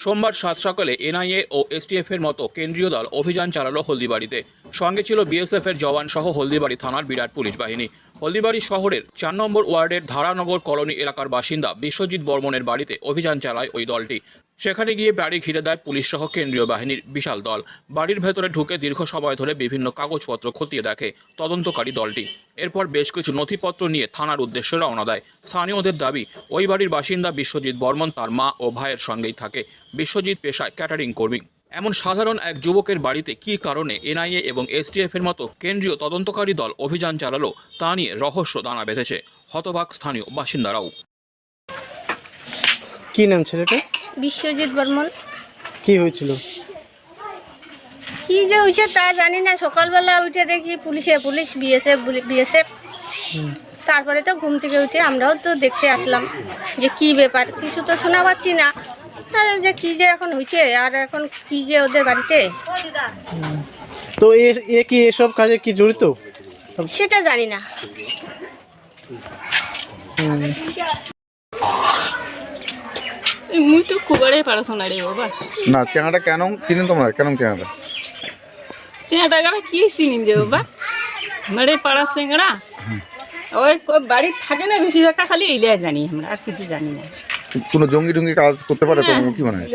সোমবার সাত সকালে এনআইএ ও এসটিএফের মতো কেন্দ্রীয় দল অভিযান চালালো হলদিবাড়িতে। সঙ্গে ছিল বিএসএফ এর জওয়ান সহ হলদিবাড়ি থানার বিরাট পুলিশ বাহিনী। হলদিবাড়ি শহরের চার নম্বর ওয়ার্ডের ধারানগর কলোনি এলাকার বাসিন্দা বিশ্বজিৎ বর্মনের বাড়িতে অভিযান চালায় ওই দলটি। সেখানে গিয়ে বাড়ি ঘিরে দেয় পুলিশ সহ কেন্দ্রীয় বাহিনীর বিশাল দল। বাড়ির ভেতরে ঢুকে দীর্ঘ সময় ধরে বিভিন্ন কাগজপত্র খতিয়ে দেখে তদন্তকারী দলটি। এরপর বেশ কিছু নথিপত্র নিয়ে থানার উদ্দেশ্যে রওনা দেয়। স্থানীয়দের দাবি, ওই বাড়ির বাসিন্দা বিশ্বজিৎ বর্মন তার মা ও ভাইয়ের সঙ্গেই থাকে। বিশ্বজিৎ পেশায় ক্যাটারিং কর্মী। এমন সাধারণ এক যুবকের বাড়িতে কী কারণে এনআইএ এবং এসটিএফ এর মতো কেন্দ্রীয় তদন্তকারী দল অভিযান চালালো তা নিয়ে রহস্য দানা বেঁধেছে হতবাক স্থানীয় বাসিন্দারাও। কি নাম ছেলেটা? বিশ্বজিৎ বর্মন। কি হয়েছিল? কি যে হয়েছে তা জানি না। সকালবেলা উঠে দেখি পুলিশে পুলিশ বিএসএফ বিএসএফ। তারপরে তো ঘুম থেকে উঠে আমরাও তো দেখতে আসলাম যে কি ব্যাপার কিছু তো শোনা পাচ্ছি না। যে কি যে এখন হয়েছে আর এখন কি যে ওদের বাড়িতে? তো এ এ কি এসব কাজে কি জড়িত? সেটা জানি না। মুই তো পড়াশোনা রে বাবা। না চেঙাটা কেন চিনেন তোমরা কেন চেঙাটা সিঙ্গাটা গাড়া কি চিনিম রে বাবা? মেরে পাড়া সিঙ্গড়া ওই কই বাড়ি থাকে না বেশি একটা খালি এইলে জানি আমরা আর কিছু জানি না। কোনো জঙ্গি টঙ্গি কাজ করতে পারে তো কি মনে হয়?